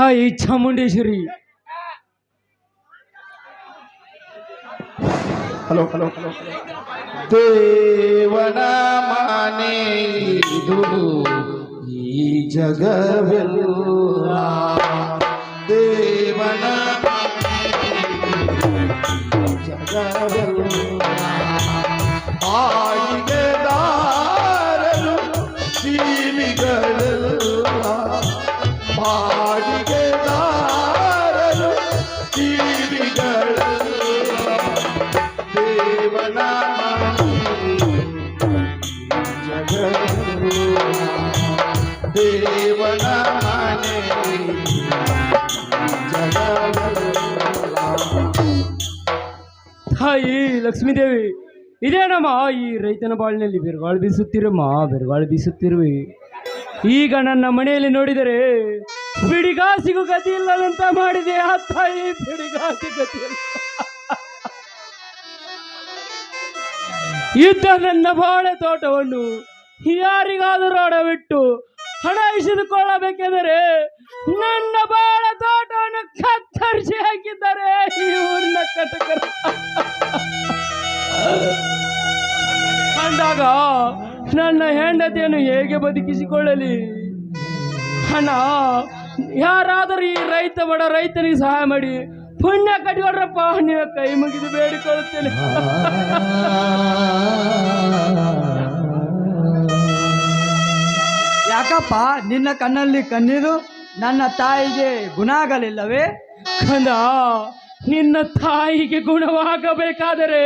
ತಾಯಿ Chamundeshwari hello hello hello ದೇವನ ಮನೆ ಇದು ಈ ಜಗವೆಲ್ಲ ದೇವನ ಜಗವೆಲ್ಲ ಬಾಡಿಗೆದಾರರು ಲಕ್ಷ್ಮೀದೇವಿ ಇದೇನಮ್ಮ ಈ ರೈತನ ಬಾಳಿನಲ್ಲಿ ಬಿರುಗಾಳು ಬೀಸುತ್ತಿರಮ್ಮ ಬಿರುಗಾಳು ಬೀಸುತ್ತಿರುವೆ ಈಗ ನನ್ನ ಮನೆಯಲ್ಲಿ ನೋಡಿದರೆ ಬಿಡಿಗಾಸಿಗೂ ಗತಿ ಇಲ್ಲದಂತ ಮಾಡಿದೆ. ಆ ತಾಯಿ ಬಿಡಿಗಾಸಿ ಗತಿ ಇದ್ದ ನನ್ನ ಬಾಳೆ ತೋಟವನ್ನು ಯಾರಿಗಾದರೂ ಅಡವಿಟ್ಟು ಹಣ ಇಸಿದುಕೊಳ್ಳಬೇಕೆಂದರೆ ನನ್ನ ಬಾಳ ತೋಟವನ್ನು ಕತ್ತರಿಸಿ ಹಾಕಿದ್ದಾರೆ. ಊರಿನ ಕಟಕರು. ಅಂದಾಗ ನನ್ನ ಹೆಂಡತಿಯನ್ನು ಹೇಗೆ ಬದುಕಿಸಿಕೊಳ್ಳಲಿ? ಹಣ ಯಾರಾದರೂ ಈ ರೈತ ಬಡ ರೈತನಿಗೆ ಸಹಾಯ ಮಾಡಿ ಪುಣ್ಯ ಕಟ್ಟಿಕೊಡ್ರಪ್ಪ. ನೀವು ಕೈ ಮುಗಿದು ಬೇಡಿಕೊಳ್ಳುತ್ತೇನೆ. ಯಾಕಪ್ಪ ನಿನ್ನ ಕಣ್ಣಲ್ಲಿ ಕಣ್ಣೀರು ನನ್ನ ತಾಯಿಗೆ ಗುಣ ಆಗಲಿಲ್ಲವೇ ಕಂದ ನಿನ್ನ ತಾಯಿಗೆ ಗುಣವಾಗಬೇಕಾದರೆ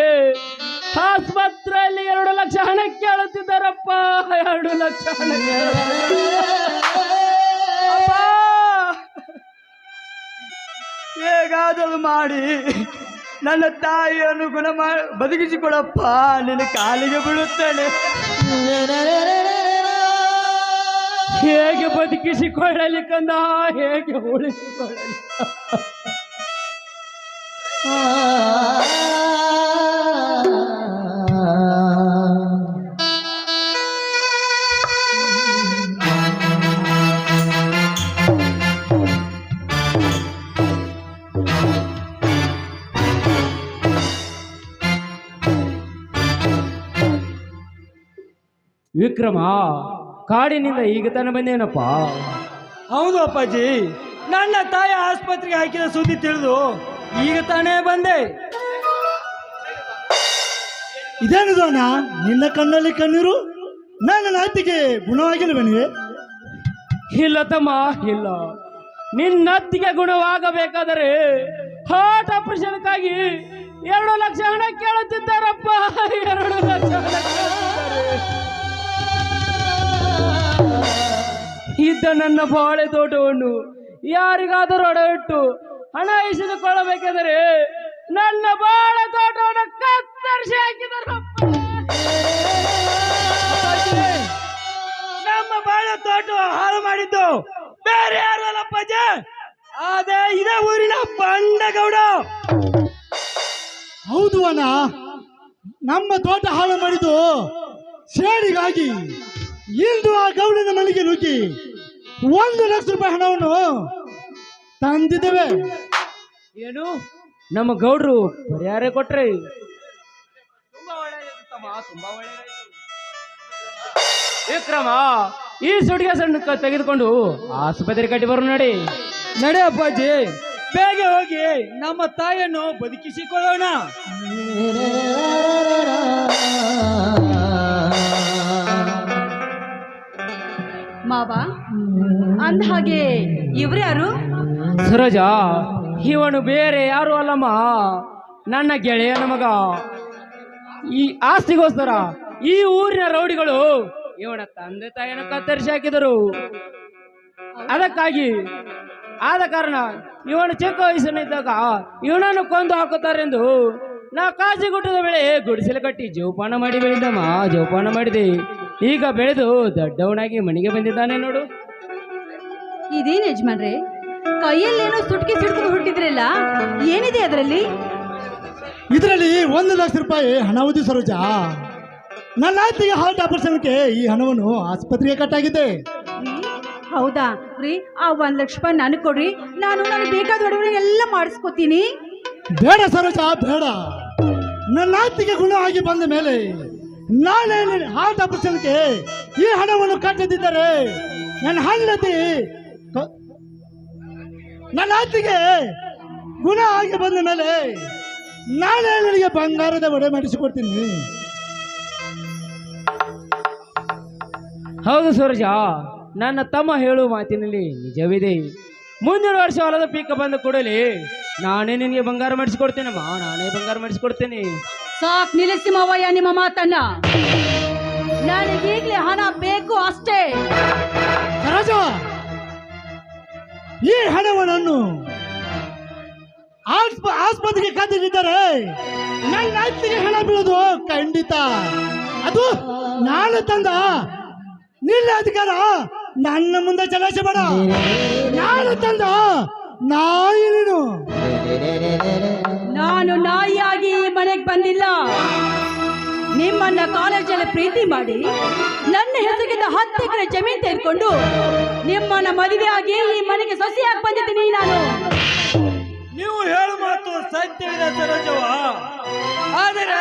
ಆಸ್ಪತ್ರೆಯಲ್ಲಿ ಎರಡು ಲಕ್ಷ ಹಣ ಕೇಳುತ್ತಿದ್ದಾರಪ್ಪ. ಎರಡು ಲಕ್ಷ ಹಣ! ಹೇಗಾದರೂ ಮಾಡಿ ನನ್ನ ತಾಯಿಯನ್ನು ಗುಣ ಮಾಡಿ ಬದುಕಿಸಿಕೊಡಪ್ಪ. ನಿನ್ನ ಕಾಲಿಗೆ ಬೀಳುತ್ತೇನೆ. ಹೇಗೆ ಬದುಕಿಸಿಕೊಳ್ಳಲಿ ಕಂದ ಹೇಗೆ ಉಳಿಸಿಕೊಳ್ಳಲಿ ವಿಕ್ರಮ ಕಾಡಿನಿಂದ ಈಗ ತಾನೇ ಬಂದೇನಪ್ಪ? ಹೌದು ಅಪ್ಪಾಜಿ. ನನ್ನ ತಾಯಿ ಆಸ್ಪತ್ರೆಗೆ ಹಾಕಿದ ಸುದ್ದಿ ತಿಳಿದು ಈಗ ತಾನೇ ಬಂದೆ. ಇದೇನು ಅಣ್ಣ ನಿನ್ನ ಕಣ್ಣಲ್ಲಿ ಕಣ್ಣೀರು? ನನ್ನ ನಾತಿಗೆ ಬನ್ನಿ ಇಲ್ಲ ತಮ್ಮ ಇಲ್ಲ. ನಿನ್ನತ್ತಿಗೆ ಗುಣವಾಗಬೇಕಾದರೆ ಹಾರ್ಟ್ ಆಪರೇಷನ್ಗಾಗಿ ಎರಡು ಲಕ್ಷ ಹಣ ಕೇಳುತ್ತಿದ್ದಾರಪ್ಪ. ನನ್ನ ಬಾಳೆ ತೋಟವನ್ನು ಯಾರಿಗಾದರೂ ಅಡವಿಟ್ಟು ಹಣ ಇಸಿದುಕೊಳ್ಳಬೇಕೆಂದರೆ ನನ್ನ ಬಾಳೆ ತೋಟವನ್ನು ಕತ್ತರಿಸಿ ಹಾಕಿದರು ನಮ್ಮ ಬಾಳೆ ತೋಟ ಹಾಳು ಮಾಡಿದ್ದು ಬೇರೆ ಯಾರು ಅಲ್ಲ ಅಪ್ಪಾಜಿ? ಅದೇ ಇದೇ ಊರಿನ ಬಂಡಗೌಡ. ಹೌದು ಅಣ್ಣ. ನಮ್ಮ ತೋಟ ಹಾಳು ಮಾಡಿದ್ದು ಸೇಡಿಗಾಗಿ ಇಂದು ಆ ಗೌಡನ ಮನೆಗೆ ನುಗ್ಗಿ ಒಂದು ಲಕ್ಷ ರೂಪಾಯಿ ಹಣವನ್ನು ತಂದಿದ್ದೇವೆ. ಏನು? ನಮ್ಮ ಗೌಡ್ರು ಪರಿಹಾರ ಕೊಟ್ರಿ. ತುಂಬಾ. ವಿಕ್ರಮ ಈ ಸುಡಿಗೆ ಸಣ್ಣ ಕ- ತೆಗೆದುಕೊಂಡು ಆಸ್ಪತ್ರೆ ಕಟ್ಟಿ ಬರು ನಡಿ. ನಡಿ ಅಪ್ಪಾಜಿ ಬೇಗ ಹೋಗಿ ನಮ್ಮ ತಾಯಿಯನ್ನು ಬದುಕಿಸಿಕೊಳ್ಳೋಣ. ಮಾವ ಅಂದ ಹಾಗೆ ಇವ್ರ್ಯಾರು ಸರೋಜ, ಇವನು ಬೇರೆ ಯಾರು ಅಲ್ಲಮ್ಮ? ನನ್ನ ಗೆಳೆಯನ ಮಗ. ಈ ಆಸ್ತಿಗೋಸ್ಕರ ಈ ಊರಿನ ರೌಡಿಗಳು ಇವನ ತಂದೆ ತಾಯಿಯನ್ನು ಕತ್ತರಿಸಿ ಹಾಕಿದರು. ಅದಕ್ಕಾಗಿ ಆದ ಕಾರಣ ಇವನು ಚಿಕ್ಕ ವಯಸ್ಸಿನಿದ್ದಾಗ ಇವನನ್ನು ಕೊಂದು ಹಾಕುತ್ತಾರೆಂದು ನಾ ಕಾಜಿಗುಟ್ಟದ ಬೆಳೆ ಗುಡಿಸಲು ಕಟ್ಟಿ ಜೋಪಾನ ಮಾಡಿ ಬೆಳೆದಮ್ಮ, ಜೋಪಾನ ಮಾಡಿದೆ. ಈಗ ಬೆಳೆದು ದೊಡ್ಡವನಾಗಿ ಮನೆಗೆ ಬಂದಿದ್ದಾನೆ ನೋಡು. ಇದೇನ್ ಯಜಮಾನ್ರಿ? ಕೈಯಲ್ಲೇನೋ ಸುಟ್ಕಿ ಸಿಡ್ಕೊಂಡು ಹುಟ್ಟಿದ್ರಲ್ಲ ಏನಿದೆ ಅದರಲ್ಲಿ? ಇದರಲ್ಲಿ ಒಂದು ಲಕ್ಷ ರೂಪಾಯಿ ಹಣ ಉದಿ ಸರೋಜ. ನನ್ನ ಆತಿಗೆ ಹಾರ್ಟ್ ಆಪರೇಷನ್ಗೆ ಈ ಹಣವನ್ನು ಆಸ್ಪತ್ರೆಗೆ ಕಟ್ಟಾಗಿದೆ ಹೌದಾ? ರೀ ಆ ಒಂದ್ ಲಕ್ಷ ರೂಪಾಯಿ ನನಗೆ ಕೊಡ್ರಿ. ನಾನು ನನಗೆ ಬೇಕಾದ ಎಲ್ಲ ಮಾಡಿಸ್ಕೊತೀನಿ. ಬೇಡ ಸರೋಜ ಬೇಡ. ನನ್ನ ಆಯ್ತಿಗೆ ಗುಣ ಆಗಿ ಬಂದ ಮೇಲೆ ನಾಳೆ ಹಾರ್ಟ್ ಆಪರೇಷನ್ಗೆ ಈ ಹಣವನ್ನು ಕಟ್ಟದಿದ್ದರೆ ನನ್ನ ಹಣ್ಣತಿ ನನ್ನ ಆತಿಗೆ ಗುಣ ಆಗಿ ಬಂದ ಮೇಲೆ ನಾಳೆ ನನಗೆ ಬಂಗಾರದ ಒಡೆ ಮಾಡಿಸಿಕೊಡ್ತೀನಿ. ಹೌದು ಸೂರಜ ನನ್ನ ತಮ್ಮ ಹೇಳುವ ಮಾತಿನಲ್ಲಿ ನಿಜವಿದೆ. ಮುಂದಿನ ವರ್ಷ ಹೊಲದ ಪೀಕ ಬಂದ ಕೂಡಲೇ ನಾನೇ ನಿನಗೆ ಬಂಗಾರ ಮಾಡಿಸಿಕೊಡ್ತೇನಮ್ಮ ನಾನೇ ಬಂಗಾರ ಮಾಡಿಸಿಕೊಡ್ತೇನೆ. ಸಾಕ್ ನಿಲ್ಲಿಸಿ ಮಾವಯ್ಯ ನಿಮ್ಮ ಮಾತನ್ನ. ನನಗೀಗ್ಲೇ ಹಣ ಬೇಕು ಅಷ್ಟೇ. ರಾಜ ಈ ಹಣವನ್ನು ಆಸ್ಪ- ಆಸ್ಪತ್ರೆಗೆ ಕಾದಿದ್ದಾರೆ ನನ್ನ ಆಸ್ತಿಗೆ ಹಣ ಬೀಳೋದು ಖಂಡಿತ. ಅದು ನಾನು ತಂದ. ನಿನ್ನ ಅಧಿಕಾರ ನನ್ನ ಮುಂದೆ ಚಲಾಯಿಸ ಬೇಡ ನಾನು ತಂದ ನಾಯಿ ನೀನು. ನಾನು ನಾಯಿಯಾಗಿ ಮನೆಗೆ ಬಂದಿಲ್ಲ. ನಿಮ್ಮನ್ನ ಕಾಲೇಜಲ್ಲಿ ಪ್ರೀತಿ ಮಾಡಿ ನನ್ನ ಹೆಸರಿಗಿಂತ ಹತ್ತು ಎಕರೆ ಜಮೀನು ತೆಗೆದುಕೊಂಡು ನಿಮ್ಮನ್ನ ಮದುವೆಯಾಗಿ ಈ ಮನೆಗೆ ಸೊಸೆಯಾಗಿ ಬಂದಿದ್ದೀನಿ ನಾನು. ನೀವು ಹೇಳು ಮಾತು ಸತ್ಯವಿದೆ ಸರೋಜವ ಆದರೆ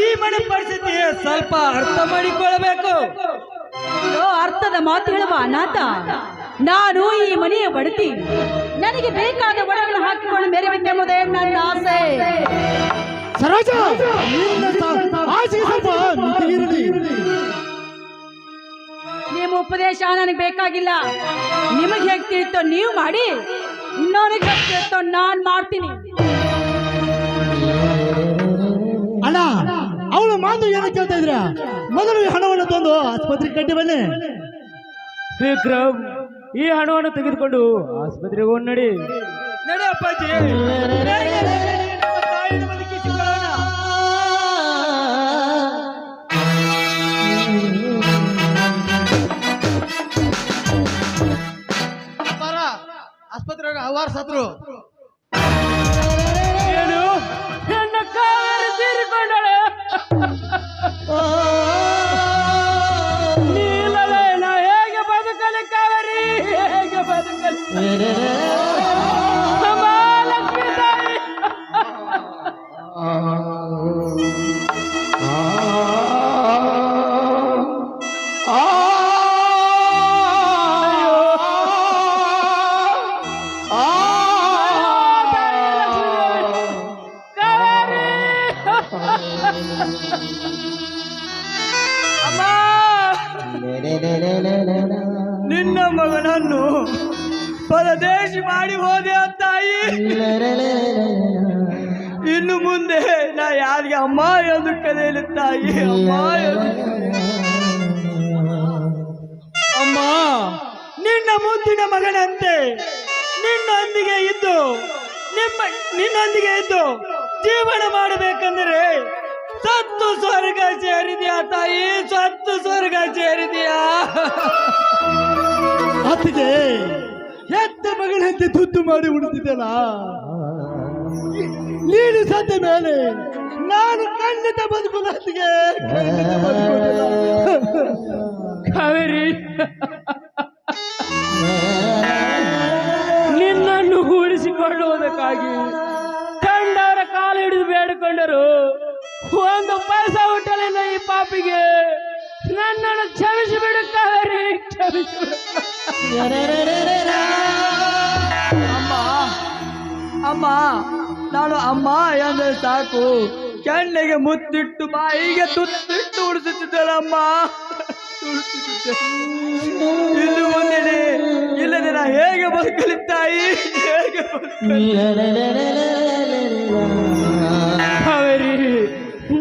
ಈ ಮನೆ ಪರಿಸ್ಥಿತಿ ಸ್ವಲ್ಪ ಅರ್ಥ ಮಾಡಿಕೊಳ್ಳಬೇಕು ಅರ್ಥದ ಮಾತು ಹೇಳುವ ಅನಾಥ. ನಾನು ಈ ಮನೆಯ ಬಡತಿ ನನಗೆ ಬೇಕಾದ ಒಡವನ್ನು ಹಾಕಿಕೊಂಡು ಮೆರಬೇಕೆಂಬುದೇ ನನ್ನ ಆಸೆ. ಸರೋಜ! ಸ್ವಲ್ಪ ಮಿತಿ ಇರಲಿ. ನಿಮ್ಮ ಉಪದೇಶ ನನಗೆ ಬೇಕಾಗಿಲ್ಲ. ನಿಮಗೆ ಹೇಗೆ ತಿಳಿತೋ ನೀವು ಮಾಡಿ. ನನಗೆ ಹೇಗೆ ತಿಳಿತೋ ನಾನು ಮಾಡ್ತೀನಿ. ಅಣ್ಣ ಅವಳು ಮಾತು ಏನು ಕೇಳ್ತಾ ಇದ್ರ ಮೊದಲು ಈ ಹಣವನ್ನು ತಂದು ಆಸ್ಪತ್ರೆಗೆ ಕಟ್ಟಿ ಬನ್ನಿ. ವಿಕ್ರಮ್ ಈ ಹಣವನ್ನು ತೆಗೆದುಕೊಂಡು ಆಸ್ಪತ್ರೆಗೆ ಹೋಗಿ ನಡಿ ನಡೆ ಅಪ್ಪಾಜಿ. ಆಸ್ಪತ್ರೆಗೆ ಹಲವಾರು ಸತ್ರು. ನಿನ್ನ ಮಗನನ್ನು ಪರದೇಶ ಮಾಡಿ ಹೋದೆ ತಾಯಿ. ಇನ್ನು ಮುಂದೆ ನಾ ಯಾರಿಗೆ ಅಮ್ಮ ಎಂದು ಕರೆಯಲಿ ತಾಯಿ. ಅಮ್ಮ, ನಿನ್ನ ಮುಂದಿನ ಮಗನಂತೆ ನಿನ್ನೊಂದಿಗೆ ಇದ್ದು, ನಿಮ್ಮ ನಿನ್ನೊಂದಿಗೆ ಇದ್ದು ಜೀವನ ಮಾಡಬೇಕಂದರೆ ಸತ್ತು ಸ್ವರ್ಗ ಸೇರಿದ್ಯಾ ತಾಯಿ ಸತ್ತು ಸ್ವರ್ಗ ಸೇರಿದ್ಯಾ? ಅತ್ತಿಗೆ ಹೆತ್ತ ಮಗಳಂತೆ ತುತ್ತು ಮಾಡಿ ಉಳಿದಿದ್ದಲ್ಲ ನೀನು ಸತ್ತ ಮೇಲೆ ನಾನು ಖಂಡಿತ ಬದುಕು ಅತ್ತಿಗೆ. ಕಾವೇರಿ ನಿನ್ನನ್ನು ಕೂಡಿಸಿಕೊಳ್ಳುವುದಕ್ಕಾಗಿ ಕಂಡವರ ಕಾಲು ಹಿಡಿದು ಬೇಡಿಕೊಂಡರು. ಒಂದು ಪೈಸ ಹುಟ್ಟಲಿಲ್ಲ ಈ ಪಾಪಿಗೆ. ನನ್ನನ್ನು ಕ್ಷಮಿಸಿಬಿಡು ಬಿಡುತ್ತಾರೆ ಕ್ಷಮಿಸಿಬಿಡು ಅಮ್ಮ ಅಮ್ಮ ನಾನು ಅಮ್ಮ ಎಂದರೆ ಸಾಕು. ಕೆನ್ನೆಗೆ ಮುತ್ತಿಟ್ಟು ಬಾಯಿಗೆ ತುತ್ತಿಟ್ಟು ಉಡಿಸುತ್ತಿದ್ದಲ್ಲಮ್ಮ. ಇನ್ನು ಮುಂದೆ ಇಲ್ಲದೆ ನಾ ಹೇಗೆ ಬದುಕಲಿ ತಾಯಿ? ಹೇಗೆ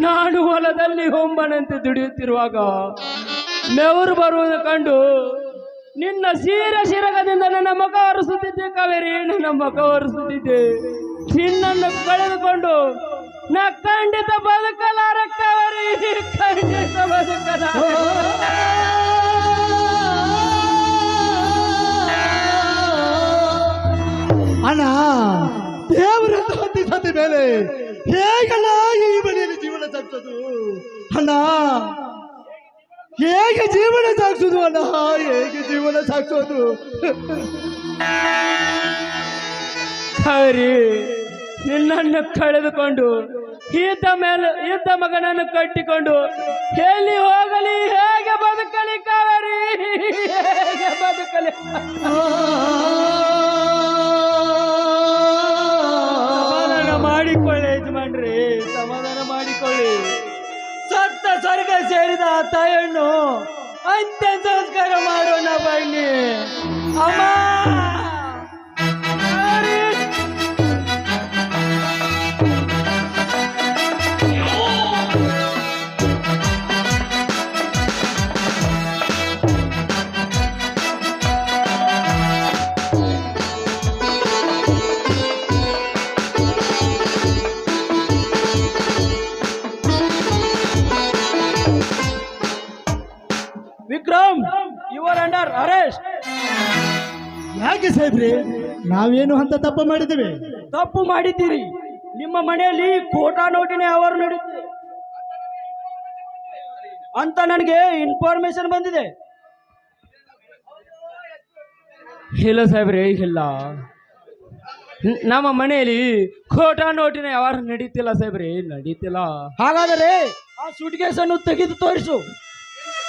ನಾನು ಹೊಲದಲ್ಲಿ ಹೊಂಬನಂತೆ ದುಡಿಯುತ್ತಿರುವಾಗ ನೆವರು ಬರುವುದು ಕಂಡು ನಿನ್ನ ಸೀರ ಶಿರಗದಿಂದ ನನ್ನ ಮಗ ಒರೆಸುತ್ತಿದ್ದೆ ಕಾವೇರಿ, ನನ್ನ ಮಗ ಒರೆಸುತ್ತಿದ್ದೆ ನಿನ್ನನ್ನು ಕಳೆದುಕೊಂಡು ನಾ ಖಂಡಿತ ಬದುಕಲಾರ ಕಾವೇರಿ, ಖಂಡಿತ ಬದುಕಲ ಅಣ್ಣ, ದೇವರ ಮೇಲೆ ಹೇಗಲ್ಲ ಈ ಮನೆಯಲ್ಲಿ ಸಾಗಿಸೋದು ಅಣ್ಣ ಹೇಗೆ ಜೀವನ ಸಾಗಿಸೋದು ಅಣ್ಣ? ಹೇಗೆ ಜೀವನ ಸಾಗಿಸೋದು ಹರಿ ನಿನ್ನನ್ನು ಕಳೆದುಕೊಂಡು ಈತ ಮೇಲೆ ಈತ ಮಗನನ್ನು ಕಟ್ಟಿಕೊಂಡು ಎಲ್ಲಿ ಹೋಗಲಿ ಹೇಗೆ ಬದುಕಲಿ ಕಾವೇರಿ? ಹೇಗೆ ಬದುಕಲಿ? ತಾಯಿಯನ್ನು ಅಂತ್ಯ ಸಂಸ್ಕಾರ ಮಾಡೋಣ ಬನ್ನಿ. ಸಾಹೇಬ್ರಿ ನಾವೇನು ಅಂತ ತಪ್ಪು ಮಾಡಿದ್ದೇವೆ? ತಪ್ಪು ಮಾಡಿದ್ದೀರಿ. ನಿಮ್ಮ ಮನೆಯಲ್ಲಿ ಕೋಟಾ ನೋಟಿನ ಅವರು ನಡೆಯುತ್ತಿದೆ ಅಂತ ನನಗೆ ಇನ್ಫಾರ್ಮೇಶನ್ ಬಂದಿದೆ. ಇಲ್ಲ ಸಾಹೇಬ್ರೆ ಇಲ್ಲ. ನಮ್ಮ ಮನೆಯಲ್ಲಿ ಖೋಟಾ ನೋಟಿನ ಯಾವಾಗ ನಡೀತಿಲ್ಲ ಸಾಹೇಬ್ರೆ ನಡೀತಿಲ್ಲ. ಹಾಗಾದರೆ ಆ ಸುಟ್ಗೇಸ್ ಅನ್ನು ತೆಗೆದು ತೋರಿಸು.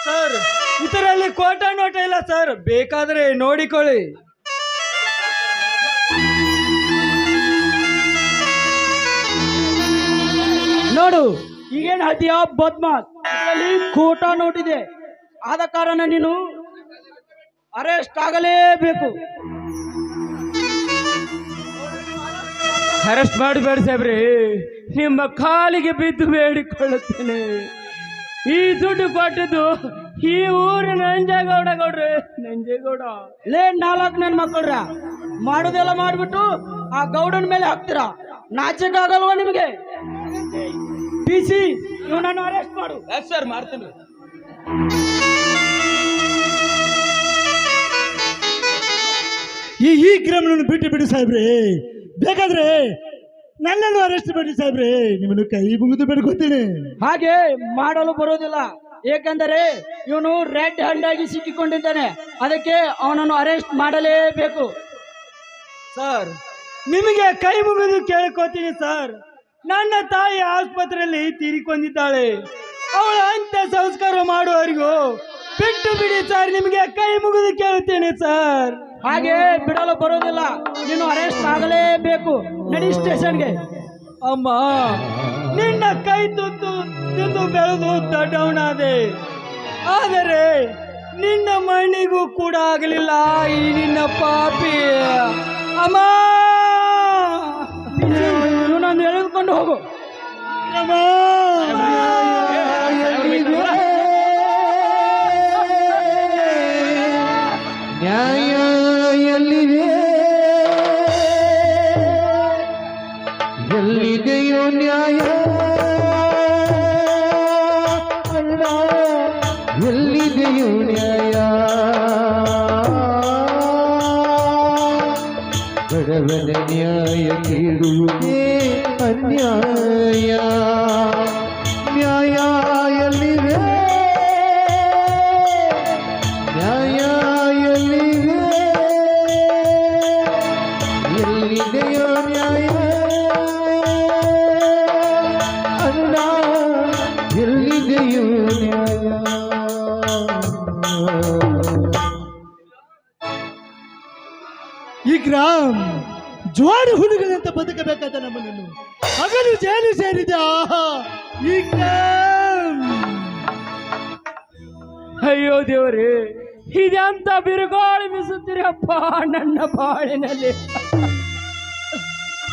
ಸರ್ ಇದರಲ್ಲಿ ಕೋಟಾ ನೋಟ ಇಲ್ಲ ಸರ್. ಬೇಕಾದರೆ ನೋಡಿಕೊಳ್ಳಿ. ನೋಡು, ಈಗೇನು ಹದಿಯ ಬದ್ಮಾಸ್? ಕೋಟಾ ನೋಟ್ ಇದೆ ಆದ ಕಾರಣ ನೀನು ಅರೆಸ್ಟ್ ಆಗಲೇಬೇಕು. ಅರೆಸ್ಟ್ ಮಾಡಬೇಡ ಸಾಬ್ರಿ ನಿಮ್ಮ ಕಾಲಿಗೆ ಬಿದ್ದು ಬೇಡಿಕೊಳ್ಳುತ್ತೇನೆ. ಈ ದುಡ್ಡು ಕೊಟ್ಟದ್ದು ಈ ಊರು ನಂಜೇಗೌಡ ಗೌಡ್ರಿ. ನಂಜೇಗೌಡ. ಲೇ ನಾಲ್ಕು ನನ್ನ ಮಕ್ಕಳ್ರ ಮಾಡುದೆಲ್ಲ ಮಾಡ್ಬಿಟ್ಟು ಆ ಗೌಡನ ಮೇಲೆ ಹಾಕ್ತೀರಾ? ನಾಚಕ್ ಆಗಲ್ವಾ ನಿಮಗೆ? ಪಿ ಸಿ ಇವನನ್ನು ಅರೆಸ್ಟ್ ಮಾಡು. ಸರ್ ಮಾಡ್ತೀನಿ. ಈ ಈ ಕ್ರಮವನ್ನು ಬಿಟ್ಟು ಬಿಡಿ ಸಾಹೇಬ್ರಿ. ಬೇಕಾದ್ರೆ ನನ್ನನ್ನು ಅರೆಸ್ಟ್ ಮಾಡಿ ಸಾಹೇಬ್ರೆ. ನಿಮ್ಮನ್ನು ಕೈ ಮುಗಿದು ಬಿಡ್ಕೊತೀನಿ. ಹಾಗೆ ಮಾಡಲು ಬರೋದಿಲ್ಲ. ಏಕೆಂದರೆ ಇವನು ರೆಡ್ ಹ್ಯಾಂಡ್ ಆಗಿ ಸಿಕ್ಕಿಕೊಂಡಿದ್ದಾನೆ. ಅದಕ್ಕೆ ಅವನನ್ನು ಅರೆಸ್ಟ್ ಮಾಡಲೇಬೇಕು. ಸರ್ ನಿಮಗೆ ಕೈ ಮುಗಿದು ಕೇಳ್ಕೊತೀನಿ ಸರ್ ನನ್ನ ತಾಯಿ ಆಸ್ಪತ್ರೆಯಲ್ಲಿ ತೀರಿಕೊಂಡಿದ್ದಾಳೆ. ಅವಳ ಅಂತ್ಯ ಸಂಸ್ಕಾರ ಮಾಡುವವರಿಗೂ ಬಿಟ್ಟು ಬಿಡಿ ಸರ್ ನಿಮಗೆ ಕೈ ಮುಗಿದು ಕೇಳುತ್ತೇನೆ ಸರ್ ಹಾಗೆ ಬಿಡಲು ಬರೋದಿಲ್ಲ ನೀನು ಅರೆಸ್ಟ್ ಆಗಲೇಬೇಕು. ನಡಿ ಸ್ಟೇಷನ್ಗೆ ಅಮ್ಮ ನಿನ್ನ ಕೈ ತುತ್ತು ತಿಂದು ಬೆಳೆದು ದಡ್ಡವನಾದೆ. ಆದರೆ ನಿನ್ನ ಮಣ್ಣಿಗೂ ಕೂಡ ಆಗಲಿಲ್ಲ ಈ ನಿನ್ನ ಪಾಪಿ. ಅಮ್ಮ! ನಾನು ಎಳೆದುಕೊಂಡು ಹೋಗು. ನ್ಯಾಯ ಅಯ್ಯೋ ದೇವರೇ ಇದೆಂತ ಬಿರುಗಾಳಿ ಬೀಸುತ್ತೀರಪ್ಪ ನನ್ನ ಬಾಳಿನಲ್ಲಿ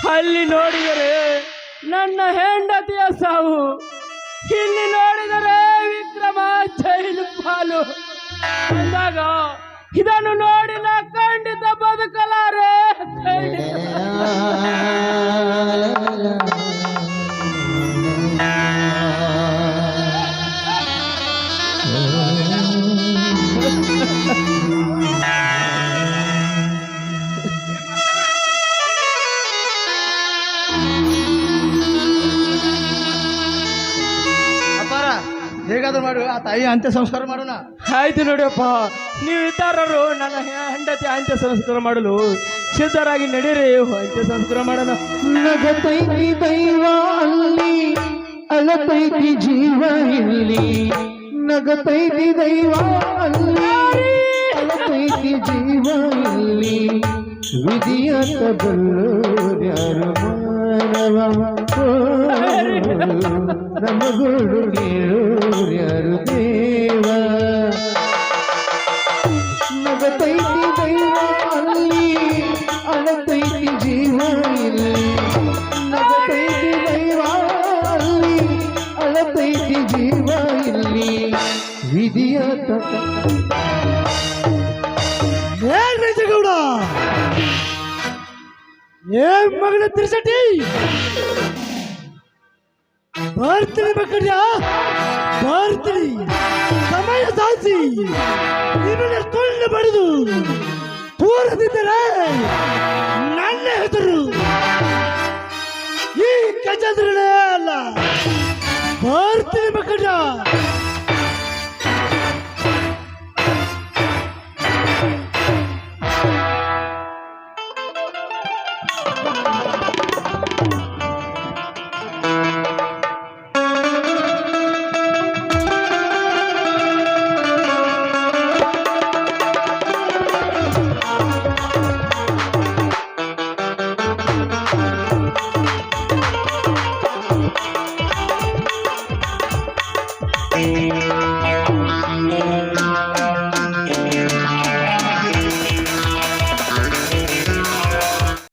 ಅಲ್ಲಿ ನೋಡಿದರೆ ನನ್ನ ಹೆಂಡತಿಯ ಸಾವು ಇಲ್ಲಿ ನೋಡಿದರೆ ವಿಕ್ರಮ ಜೈಲು ಪಾಲು ಅಂದಾಗ ಇದನ್ನು ನೋಡಿ ನಾ ಖಂಡಿತ ಬದುಕಲಾರೆ ತಾಯಿ ಅಂತ್ಯ ಸಂಸ್ಕಾರ ಮಾಡೋಣ. ಆಯ್ತು ನೋಡಿಯಪ್ಪ ನೀವು ಇದ್ದಾರರು ನನ್ನ ಹೆಂಡತಿ ಅಂತ್ಯ ಸಂಸ್ಕಾರ ಮಾಡಲು ಸಿದ್ಧರಾಗಿ ನಡೀರಿ ಅಂತ್ಯ ಸಂಸ್ಕಾರ ಮಾಡೋಣ. ನಗತೈತಿ ದೈವ ಅಲ್ಲಿ ಅಳತೈತಿ ಜೀವ ಇಲ್ಲಿ. ನಗತೈತಿ ದೈವ ಅಲ್ಲಿ ಅಲತೈತಿ ಜೀವ ಇಲ್ಲಿ. ವಿಧಿಯತ ಬಲ್ಲೋರ್ಯಾರು ನಮಗೋಡು ನೀಡೋರ್ಯಾರು ದೇವ ನಗತೈತಿ ದೈವ ಅಲ್ಲಿ ಅಣತೈತಿ ಜೀವ ಇಲ್ಲಿ ನಗತೈತಿ ದೈವ ಅಲ್ಲಿ ಅಳತೈತಿ ಜೀವ ಇಲ್ಲಿ ವಿಧಿಯ ತಕ್ಕ ಏನ್ ಮಗಳ ತಿರುಸಟ್ಟಿ ಬರ್ತೀನಿ ಮಕ್ಕಳ್ಯ, ಬರ್ತೀನಿ. ಸಮಯ ಸಾಸಿ ನಿನ್ನ ತೊಳ್ಳು ಬಡಿದು ಪೂರದಿದ್ದರೆ ನನ್ನ ಹೆಸರು. ಈ ಕಚಂದ್ರನೇ ಅಲ್ಲ. ಬರ್ತೀನಿ ಮಕ್ಕಳ್ಯ.